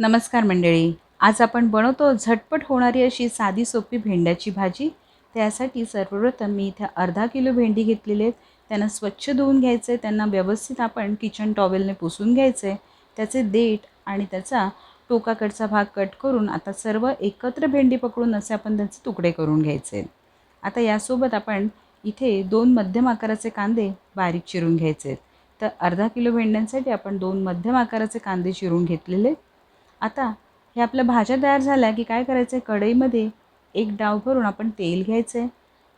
नमस्कार मंडळी. आज आपण बनवतो झटपट होणारी अशी साधी सोपी भेंड्याची भाजी. त्यासाठी सर्वप्रथम मी इथे अर्धा किलो भेंडी घेतलेली आहेत त्यांना स्वच्छ धुवून घ्यायचे त्यांना व्यवस्थित आपण किचन टॉवेलने पुसून घ्यायचे त्याचे देठ आणि त्याचा टोकाकडचा भाग कट करून आता सर्व एकत्र भेंडी पकडून असे आपण त्याचे तुकडे करून घ्यायचे आता यासोबत आपण इथे दोन मध्यम आकाराचे कांदे बारीक चिरून घ्यायचे तर अर्धा किलो भेंड्यांसाठी आपण दोन मध्यम आकाराचे कांदे चिरून घेतलेले आहेत. आता हे आपल्या भाज्या तयार झाल्या की काय करायचं आहे कढईमध्ये एक डाव भरून आपण तेल घ्यायचं आहे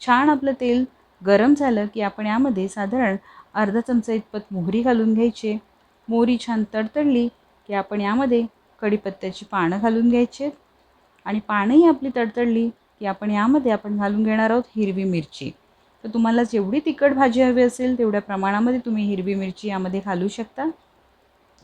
छान आपलं तेल गरम झालं की आपण यामध्ये साधारण अर्धा चमचा इतपत मोहरी घालून घ्यायची. मोहरी छान तडतडली की आपण यामध्ये कढीपत्त्याची पानं घालून घ्यायची. आहेत आणि पानंही आपली तडतडली की आपण यामध्ये आपण घालून घेणार आहोत हिरवी मिरची. तर तुम्हाला जेवढी तिखट भाजी हवी असेल तेवढ्या प्रमाणामध्ये तुम्ही हिरवी मिरची यामध्ये घालू शकता.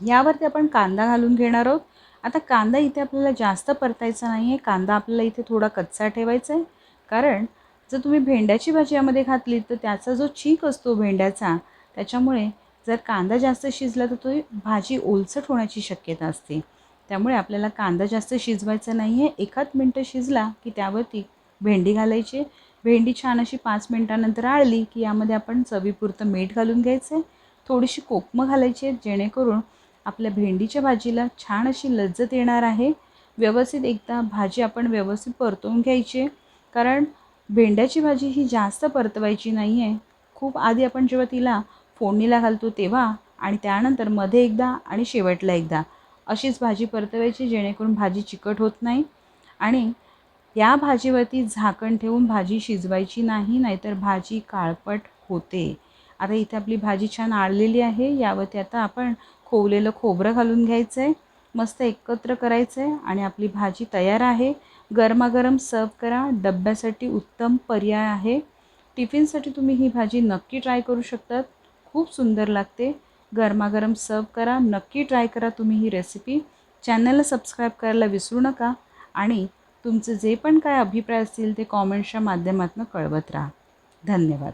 यावरती आपण कांदा घालून घेणार आहोत. आता कांदा इथे आपल्याला जास्त परतायचा नाही आहे कांदा आपल्याला इथे थोडा कच्चा ठेवायचा आहे कारण जर तुम्ही भेंड्याची भाजी यामध्ये घातली तर त्याचा जो चीक असतो भेंड्याचा त्याच्यामुळे जर कांदा जास्त शिजला तर तो भाजी ओलसट होण्याची शक्यता असते. त्यामुळे आपल्याला कांदा जास्त शिजवायचा नाही आहे एखाद मिनटं शिजला की त्यावरती भेंडी घालायची. भेंडी छान अशी पाच मिनटानंतर आळली की यामध्ये आपण चवीपुरतं मीठ घालून घ्यायचं आहे थोडीशी कोकमं घालायची आहेत जेणेकरून आपल्या भेंडीच्या भाजीला छान अशी लज्जत येणार आहे. व्यवस्थित एकदा भाजी आपण व्यवस्थित परतवून घ्यायची. कारण भेंड्याची भाजी ही जास्त परतवायची नाही आहे खूप आधी आपण जेव्हा तिला फोडणीला घालतो तेव्हा आणि त्यानंतरमध्ये एकदा आणि शेवटला एकदा अशीच भाजी परतवायची जेणेकरून भाजी चिकट होत नाही. आणि या भाजीवरती झाकण ठेवून भाजी शिजवायची नाही नाहीतर भाजी काळपट होते. आता इथे आपली भाजी छान आळलेली आहे. यावरती आता आपण खोवलेलं खोबरं घालून घ्यायचं आहे मस्त एकत्र करायचं आहे आणि आपली भाजी तयार आहे. गरमागरम सर्व करा. डब्यासाठी उत्तम पर्याय आहे. टिफिनसाठी तुम्ही ही भाजी नक्की ट्राय करू शकतात. खूप सुंदर लागते. गरमागरम सर्व करा. नक्की ट्राय करा तुम्ही ही रेसिपी. चॅनलला सबस्क्राईब करायला विसरू नका. आणि तुमचे जे पण काय अभिप्राय असतील ते कॉमेंट्सच्या माध्यमातून कळवत राहा. धन्यवाद.